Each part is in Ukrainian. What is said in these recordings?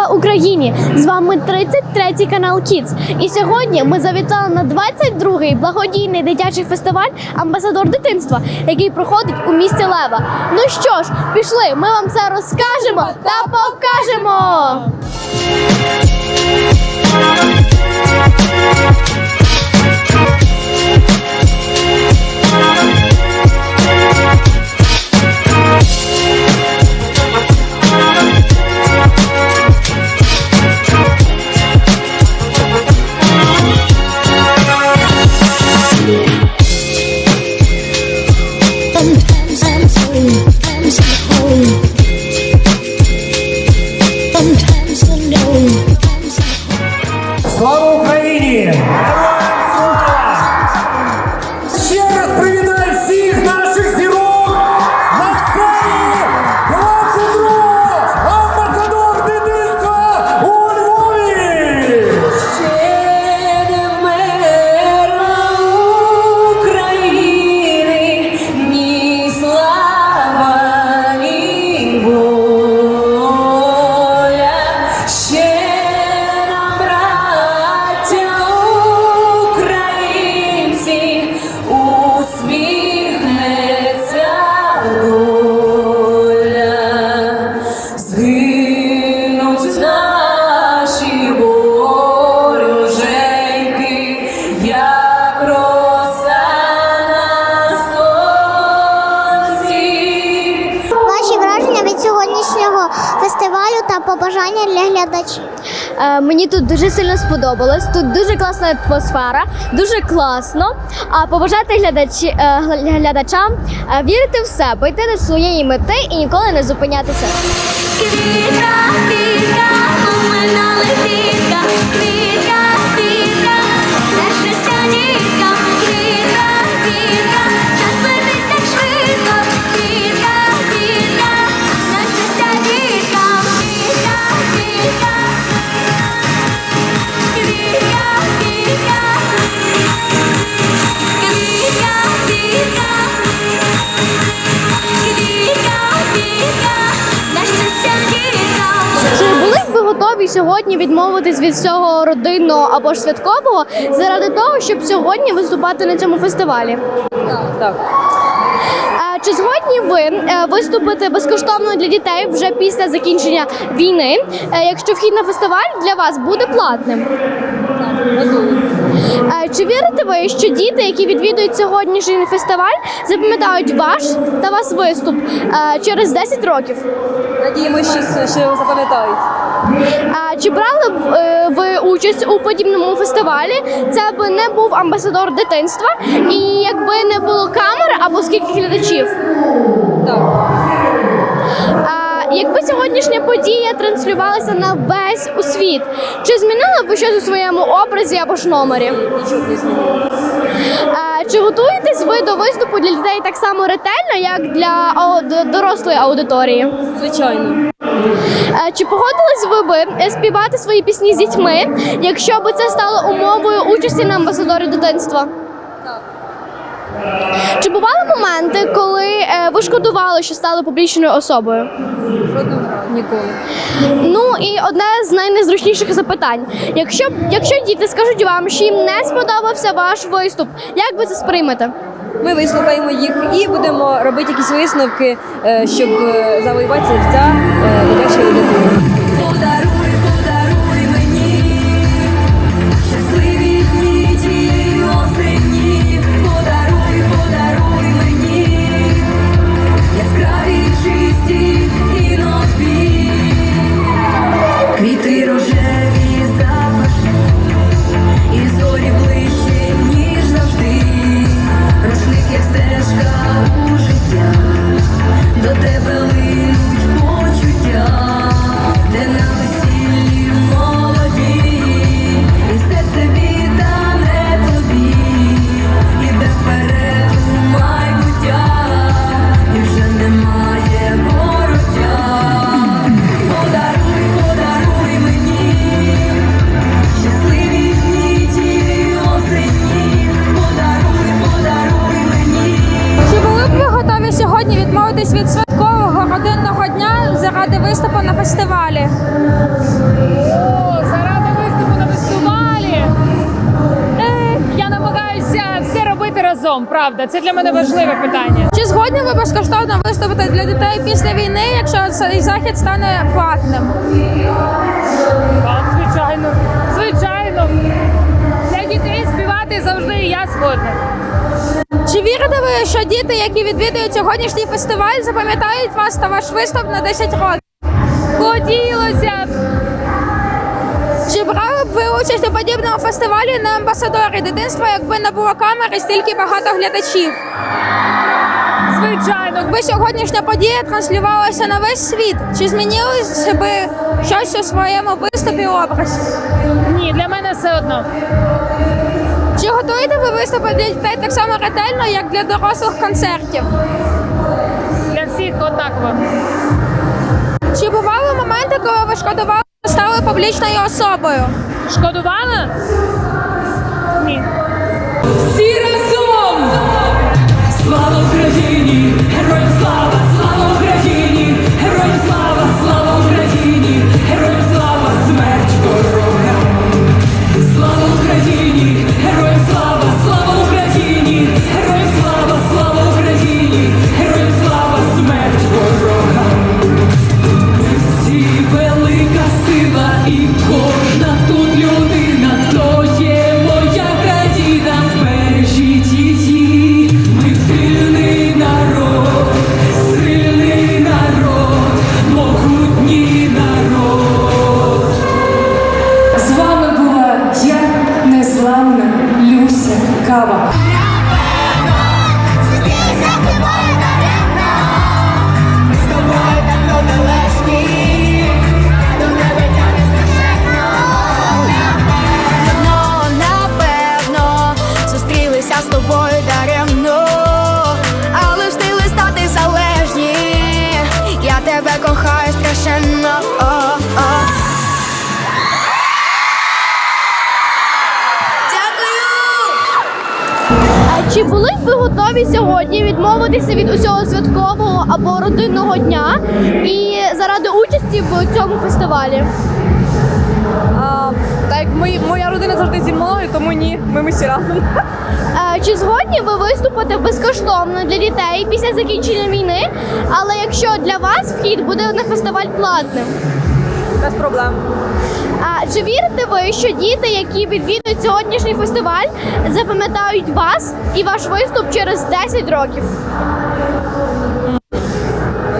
Слава Україні! З вами 33 канал Kids. І сьогодні ми завітали на 22-й благодійний дитячий фестиваль Амбасадор дитинства, який проходить у місті Лева. Ну що ж, пішли, ми вам це розкажемо та покажемо. Побажання для глядачів. Е, мені тут дуже сильно сподобалось. Тут дуже класна атмосфера, дуже класно. А побажати глядачі, е, глядачам е, вірити в себе, йти до своєї мети і ніколи не зупинятися. Квітка, квітка, у мене летітка, квітка, сьогодні відмовитись від всього родинного або ж святкового заради того, щоб сьогодні виступати на цьому фестивалі? Так. Е, Чи згодні ви е, виступити безкоштовно для дітей вже після закінчення війни, е, якщо вхід на фестиваль для вас буде платним? Чи вірите ви, що діти, які відвідують сьогоднішній фестиваль, запам'ятають ваш та вас виступ через 10 років? Надіємося, що запам'ятають. А чи брали б е, ви участь у подібному фестивалі? Це би не був амбасадор дитинства, і якби не було камер або скільки глядачів? Так. А якби сьогоднішня подія транслювалася на весь у світ, чи змінили б ви щось у своєму образі або ж номері? А, чи готуєтесь ви до виступу для дітей так само ретельно, як для дорослої аудиторії? Звичайно. Е, Чи погодились ви би е, співати свої пісні з дітьми, якщо би це стало умовою участі на амбасадорі дитинства? Так. Чи бували моменти, коли е, ви шкодували, що стали публічною особою? Ніколи. Ну і одне з найнезручніших запитань: якщо якщо діти скажуть вам, що їм не сподобався ваш виступ, як ви це сприймете? Ми вислухаємо їх і будемо робити якісь висновки, щоб завоювати серця фестивалі. О, заради виступу на фестивалі. Е, я намагаюся все робити разом. Правда, це для мене важливе питання. Чи згодні ви безкоштовно виступити для дітей після війни, якщо цей захід стане платним? Так, звичайно, звичайно. Для дітей співати завжди і я згодна. Чи вірите ви, що діти, які відвідують сьогоднішній фестиваль, запам'ятають вас та ваш виступ на 10 років? Хотілося. Чи брали б ви участь у подібному фестивалі на амбасадорі дитинства, якби не було камери, стільки багато глядачів? Звичайно, Якби сьогоднішня подія транслювалася на весь світ, чи змінилося би щось у своєму виступі образі? ні, для мене все одно. Чи готуєте ви виступи для дітей так само ретельно, як для дорослих концертів? Для всіх однаково. Чи бували моменти, коли ви шкодували, що стали публічною особою? Шкодували? Ні. Всі разом! Слава Україні! Чи були б ви готові сьогодні відмовитися від усього святкового або родинного дня і заради участі в цьому фестивалі? А, так як мої- моя родина завжди зі мною, тому ні, ми, всі разом. Е, Чи згодні ви виступити безкоштовно для дітей після закінчення війни? Але якщо для вас вхід буде на фестиваль платним? Без проблем. Чи вірите ви, що діти, які відвідують сьогоднішній фестиваль, запам'ятають вас і ваш виступ через 10 років?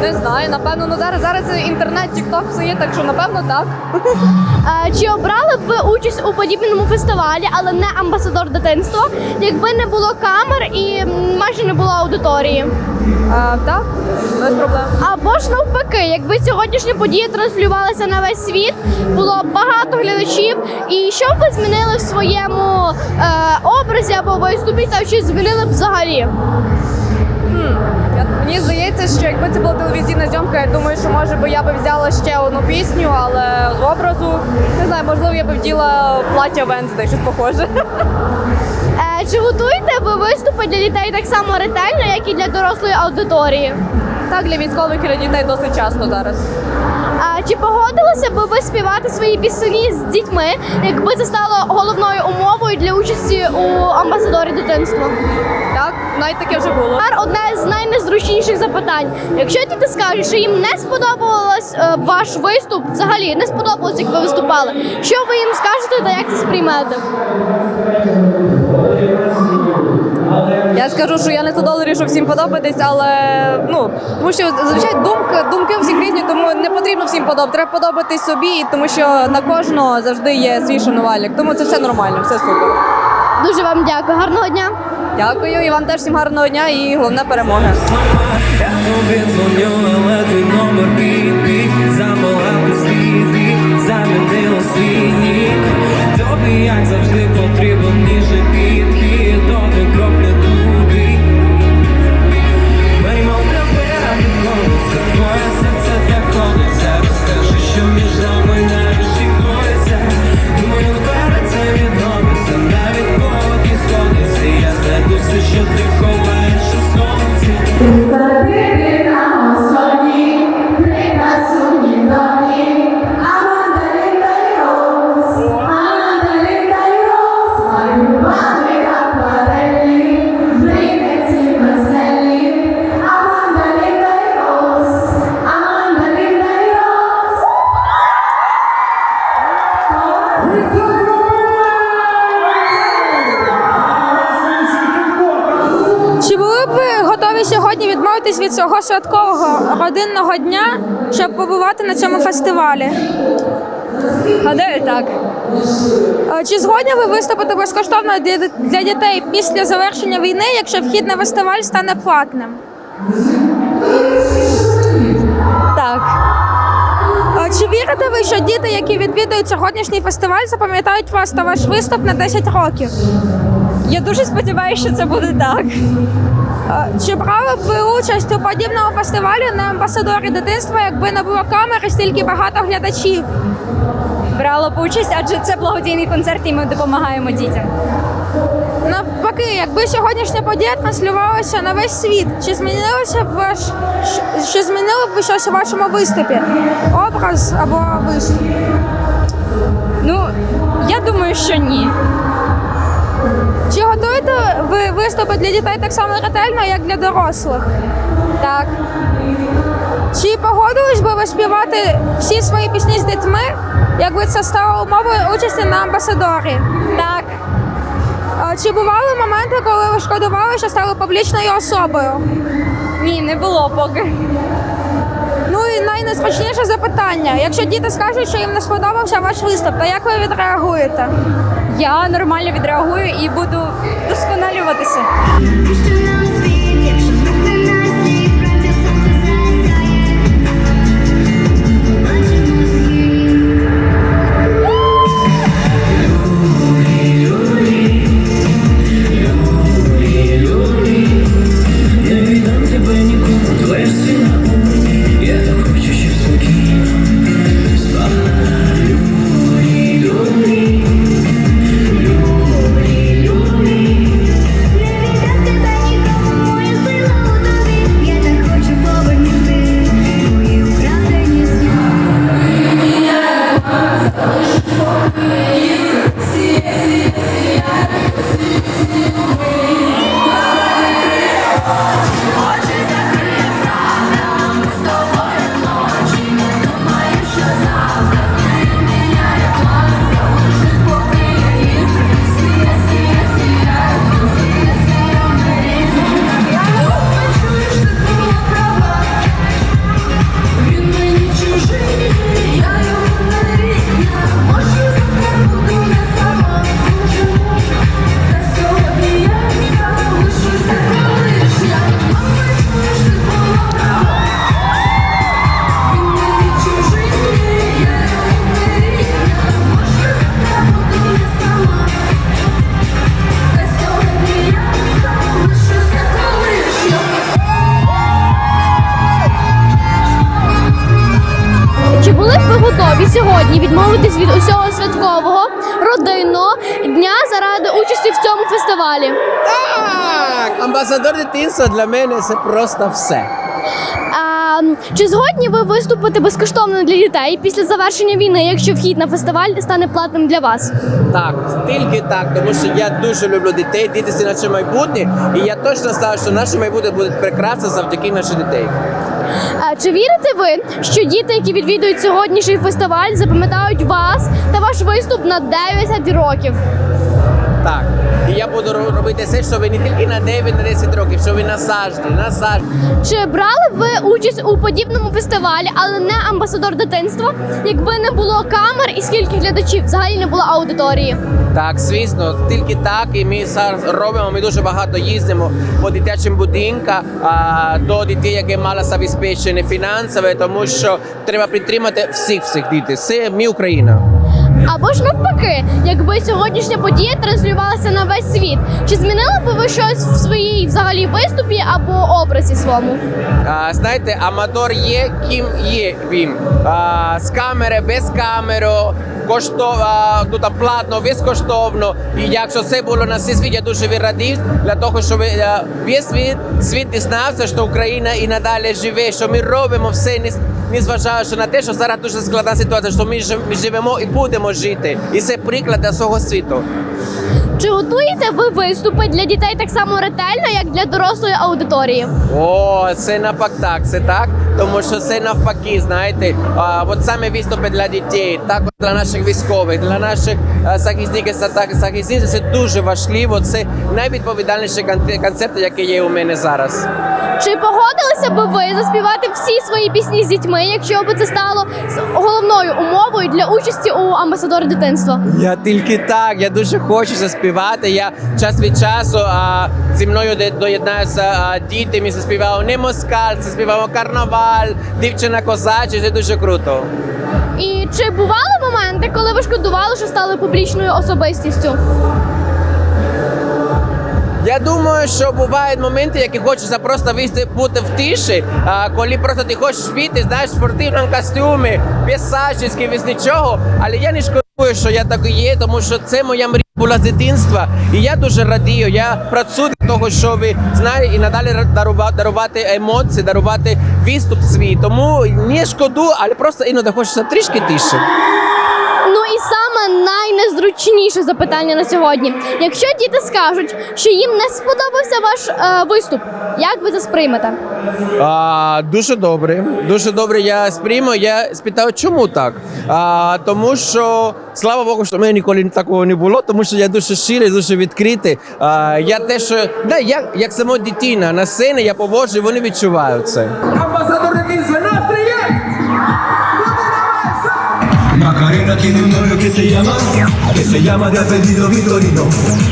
Не знаю, напевно, ну зараз зараз інтернет, тікток все є, так що напевно так. А, чи обрали б ви участь у подібному фестивалі, але не амбасадор дитинства, якби не було камер і майже не було аудиторії? А, так, без проблем. Або ж навпаки, якби сьогоднішня подія транслювалася на весь світ, було б багато глядачів, і що б ви змінили в своєму е, образі або виступі, та чи змінили б взагалі? Мені здається, що якби це була телевізійна зйомка, я думаю, що може би я би взяла ще одну пісню, але з образу не знаю, можливо, я би вділа плаття Венздей, щось похоже. Е, чи готуєте ви виступи для дітей так само ретельно, як і для дорослої аудиторії? Так, для військових і для дітей досить часто зараз. А чи погодилися б ви співати свої пісні з дітьми, якби це стало головною умовою для участі у амбасадорі дитинства? Так, навіть таке вже було. Тепер одне з найнезручніших запитань. Якщо діти скажуть, що їм не сподобалось е, ваш виступ, взагалі не сподобалось, як ви виступали, що ви їм скажете та як це сприймете? Я скажу, що я не 100 доларів, щоб всім подобатись, але ну тому що зазвичай думки, думки у всіх різні, тому не потрібно всім подобати. Треба подобатись собі, тому що на кожного завжди є свій шанувальник. Тому це все нормально, все супер. Дуже вам дякую, гарного дня. Дякую і вам теж всім гарного дня і замінило свій Тобі, як завжди, відмовитись від свого святкового родинного дня, щоб побувати на цьому фестивалі? Гадаю, так. Е, Чи згодні ви виступити безкоштовно для для дітей після завершення війни, якщо вхід на фестиваль стане платним? Так. Е, Чи вірите ви, що діти, які відвідують сьогоднішній фестиваль, запам'ятають вас та ваш виступ на 10 років? Я дуже сподіваюся, що це буде так. Е, Чи брали б ви участь у подібному фестивалі на амбасадорі дитинства, якби не було камери, стільки багато глядачів? Брала б участь, адже це благодійний концерт, і ми допомагаємо дітям. Навпаки, якби сьогоднішня подія транслювалася на весь світ, чи змінилося б ваш чи змінило б ви щось у вашому виступі? Образ або виступ? Ну, я думаю, що ні. Чи готуєте ви виступи для дітей так само ретельно, як для дорослих? Так. Чи погодились би ви співати всі свої пісні з дітьми, якби це стало умовою участі на амбасадорі? Так. Чи бували моменти, коли ви шкодували, що стали публічною особою? Ні, не було поки. Ну і найнезручніше запитання. Якщо діти скажуть, що їм не сподобався ваш виступ, то як ви відреагуєте? Я нормально відреагую і буду досконалюватися. Участі в цьому фестивалі? Так, амбасадор дитинства для мене це просто все. А, чи згодні ви виступити безкоштовно для дітей після завершення війни, якщо вхід на фестиваль стане платним для вас? Так, тільки так, тому що я дуже люблю дітей, діти це наше майбутнє, і я точно знаю, що наше майбутнє буде прекрасне завдяки наших дітей. А, чи вірите ви, що діти, які відвідують сьогоднішній фестиваль, запам'ятають вас та ваш виступ на 9 років? Так. І я буду робити все, щоб не тільки на 9 на 10 років, щоб і назавжди, назавжди. Чи брали б ви участь у подібному фестивалі, але не амбасадор дитинства, якби не було камер і скільки глядачів, взагалі не було аудиторії? Так, звісно, тільки так, і ми зараз робимо. Ми дуже багато їздимо по дитячим будинкам до дітей, які мало забезпечені фінансово, тому що треба підтримати всіх всіх дітей. Це ми Україна. Або ж навпаки, якби сьогоднішня подія транслювалася на весь світ, чи змінили б ви щось в своїй взагалі виступі або образі своєму? А, знаєте, аматор є, ким є він. А, з камери, без камери, коштовно, ну, там, платно, безкоштовно. І якщо це було на цей світ, я дуже радів для того, щоб весь світ, світ дізнався, що Україна і надалі живе, що ми робимо все, не, незважаючи на те, що зараз дуже складна ситуація, що ми, жив- живемо і будемо жити. І це приклад для всього світу. Чи готуєте ви виступи для дітей так само ретельно, як для дорослої аудиторії? О, це напак так, це так, тому що це навпаки, знаєте, а, от саме виступи для дітей, також для наших військових, для наших а, захисників захисниць, це дуже важливо. Це найвідповідальніший кон- концепт, який є у мене зараз. Чи погодилися би ви заспівати всі свої пісні з дітьми, якщо б це стало головною умовою для участі у амбасадор дитинства? Я тільки так, я дуже хочу заспівати. Я час від часу а, зі мною доєднаються діти. Ми заспіваємо не москаль, це співаємо карнаваль, дівчина козача, це дуже круто. І чи бували моменти, коли ви шкодували, що стали публічною особистістю? Я думаю, що бувають моменти, які хочеться просто вийти бути в тиші, а, коли просто ти хочеш вийти, знаєш, в спортивному костюмі, без зачіски, без нічого. Але я не шкодую, що я так і є, тому що це моя мрія була з дитинства. І я дуже радію. Я працюю для того, щоб знаю, і надалі дарувати, дарувати емоції, дарувати відступ свій. Тому не шкоду, але просто іноді хочеться трішки тише. Ну і саме найнезручніше запитання на сьогодні. Якщо діти скажуть, що їм не сподобався ваш е, виступ, як ви це сприймете? А, дуже добре. Дуже добре. Я сприйму. Я спитав, чому так? А, тому що слава Богу, що в мене ніколи такого не було, тому що я дуже щирий, дуже відкритий. А, я те, що да, я, як сама дитина на сцені, я поводжу, вони відчувають це. Амбасадор дитинства, tiene un novio que se llama, que se llama de apellido Vitorino.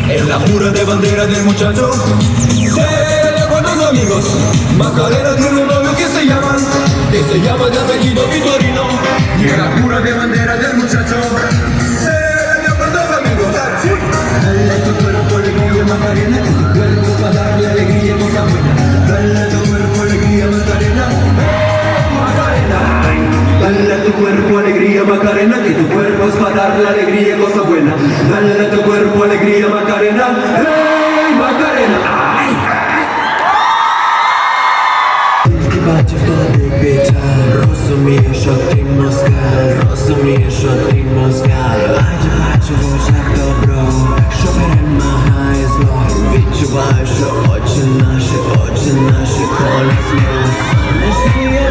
Es la pura de bandera del muchacho. Se pelea con los amigos. Macarena tiene un novio que se llama, que se llama de apellido Vitorino. Y es la pura de bandera del muchacho. Se pelea con amigos. Dale a tu cuerpo alegría Macarena, que tu cuerpo para darle alegría y cosa buena. Dale a tu cuerpo tu cuerpo alegría Macarena, que tu cuerpo es para darle alegría y cosa buena. Dale a tu cuerpo alegría Macarena, ¡hey Macarena! ¡Ay! Ти бачив тобі печаль, розумієш, що ти москаль, розумієш, що ти москаль, а я бачу в очах добро, що перемагає зло, відчуваю, що очі наші, очі наші полі сльоз. Сонячні є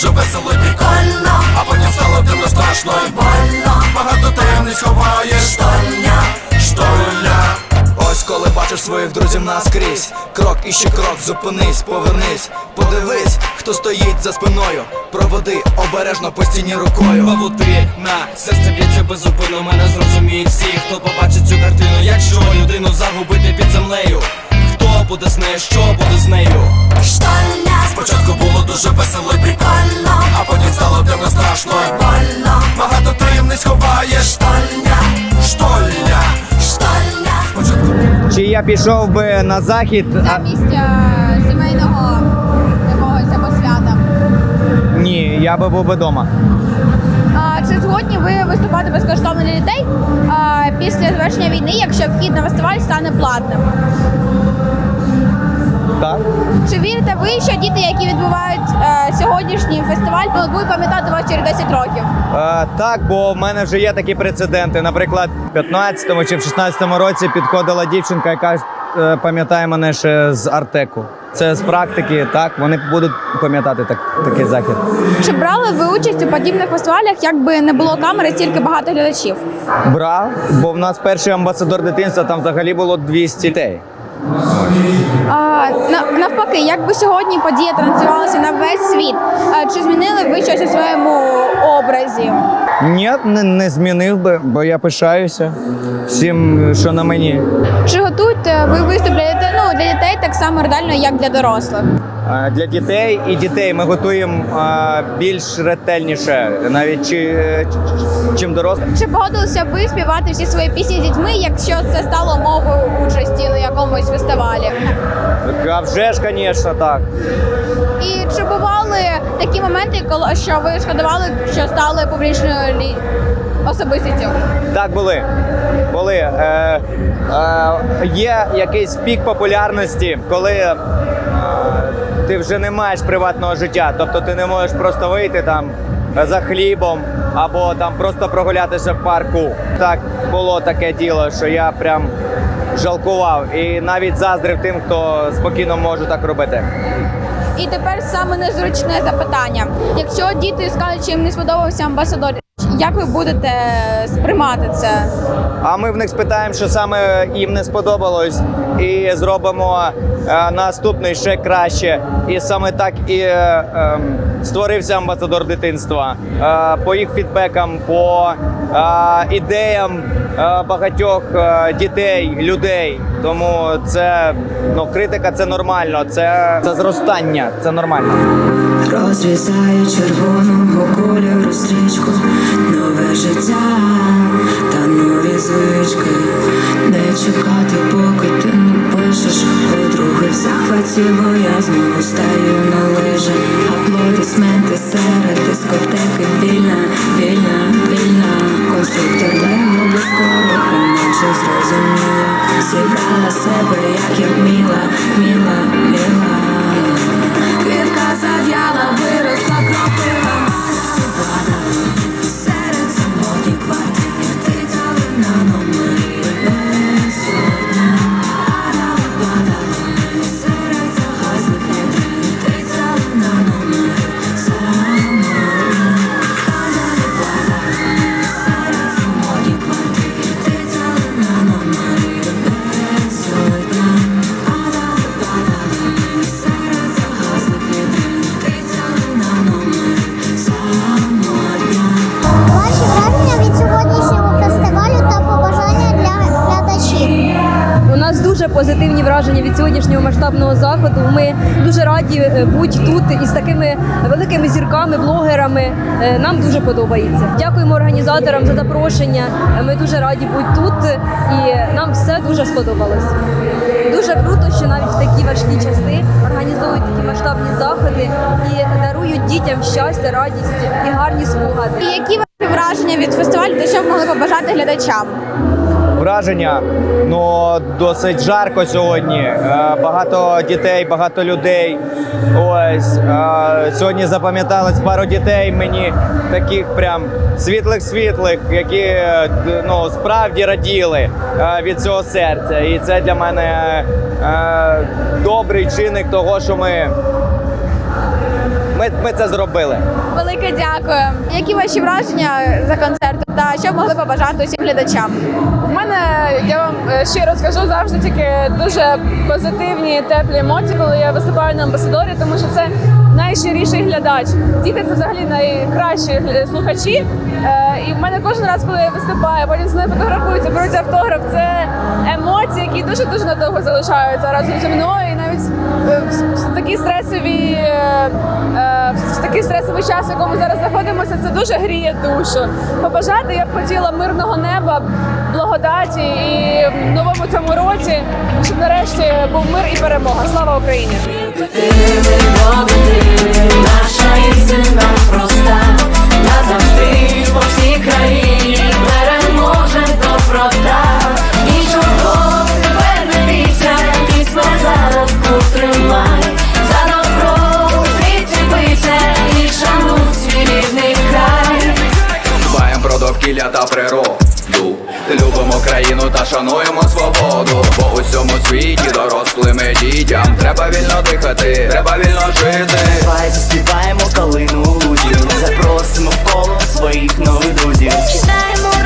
дуже весело і прикольно, а потім стало дивно страшно. І больно, Багато таємниць ховаєш. Штольня, штольня. Ось коли бачиш своїх друзів наскрізь. Крок і ще крок, зупинись, повернись. Подивись, хто стоїть за спиною. Проводи обережно по стіні рукою Павутрина, серце б'ється безупинно, мене зрозуміють всі, хто побачить цю картину, якщо людину загубити під землею. Буде з нею, що буде з нею? штольня, Спочатку було дуже весело і прикольно, а потім стало дивно страшно і больно, Багато таємниць ховаєш штольня, штольня штольня. Спочатку Чи я пішов би на захід? А, Замість сімейного якогось або свята. ні, я би був би вдома. А, чи згодні ви виступати безкоштовно для дітей а, після завершення війни, якщо вхід на фестиваль стане платним? Так? Чи вірите ви, що діти, які відбувають е, сьогоднішній фестиваль, будуть пам'ятати вас через 10 років? Е, так, бо в мене вже є такі прецеденти. Наприклад, в 15-му чи в 16-му році підходила дівчинка, яка е, пам'ятає мене ще з Артеку. Це з практики, так, вони будуть пам'ятати так, такий захід. Чи брали ви участь у подібних фестивалях, якби не було камери, стільки багато глядачів? Брав, бо в нас перший амбасадор дитинства там взагалі було 200 дітей. А, на- навпаки, якби сьогодні подія транслювалася на весь світ, а, чи змінили ви щось у своєму образі? Ні, не, не змінив би, бо я пишаюся всім, що на мені. Чи готуєте ви виступ для дітей, ну, для дітей так само редально, як для дорослих? Е, Для дітей і дітей ми готуємо е, більш ретельніше, навіть чи, чим дорослих. Чи погодилися б ви співати всі свої пісні з дітьми, якщо це стало мовою участі на якомусь фестивалі? А вже ж, звісно, так. І чи бували такі моменти, коли що ви шкодували, що стали публічною лі... особистістю? Так були. Були. Е, е, є якийсь пік популярності, коли е, ти вже не маєш приватного життя. Тобто ти не можеш просто вийти там за хлібом або там просто прогулятися в парку. Так було таке діло, що я прям жалкував і навіть заздрив тим, хто спокійно може так робити. І тепер саме незручне запитання. Якщо діти скажуть, що їм не сподобався амбасадор, як ви будете сприймати це? А ми в них спитаємо, що саме їм не сподобалось, і зробимо е, наступний ще краще. І саме так і е, ем, створився амбасадор дитинства. Е, по їх фідбекам, по е, ідеям е, багатьох е, дітей, людей. Тому це ну, критика це нормально, це, це зростання, це нормально. Розрізаю червоного кольору стрічку, життя та нові звички. Не чекати, поки ти не пишеш подруги в захваті, бо я знову стаю на лижі. Аплодисменти серед дискотеки вільна, вільна, вільна. Конструктор лего без коробки, наче зрозуміла. Зібрала себе, як я вміла, міла, враження від сьогоднішнього масштабного заходу. Ми дуже раді е, бути тут із такими великими зірками, блогерами. Е, Нам дуже подобається. Дякуємо організаторам за запрошення. Ми дуже раді бути тут і нам все дуже сподобалось. Дуже круто, що навіть в такі важкі часи організовують такі масштабні заходи і дарують дітям щастя, радість і гарні спогади. Які ваші враження від фестивалю та що б могли побажати глядачам? Враження ну досить жарко сьогодні. Е, Багато дітей, багато людей. Ось е, сьогодні запам'яталось пару дітей мені таких прям світлих-світлих, які е, ну справді раділи від цього серця. І це для мене добрий чинник того, що ми, ми, ми це зробили. Велике дякую. Які ваші враження за концерту та що б могли побажати усім глядачам? У мене я вам ще щиро скажу завжди тільки дуже позитивні, теплі емоції, коли я виступаю на амбасадорі, тому що це найщиріший глядач. Діти це взагалі найкращі слухачі. Е, І в мене кожен раз, коли я виступаю, потім з ними фотографуються, беруть автограф. Це емоції, які дуже дуже надовго залишаються разом зі мною. Навіть е, в- такі стресові е, е, в такий стресовий час, в якому зараз знаходимося, це дуже гріє душу. Побажати я б хотіла мирного неба, благодаті і в новому цьому році, щоб нарешті був мир і перемога. Слава Україні! Наша істина проста, назавжди по всій країні переможе доброта. дозвілля та природу. Любимо країну та шануємо свободу. Бо у цьому світі дорослими дітям треба вільно дихати, треба вільно жити. Давай заспіваємо калину лузів, запросимо в коло своїх нових друзів. Читаємо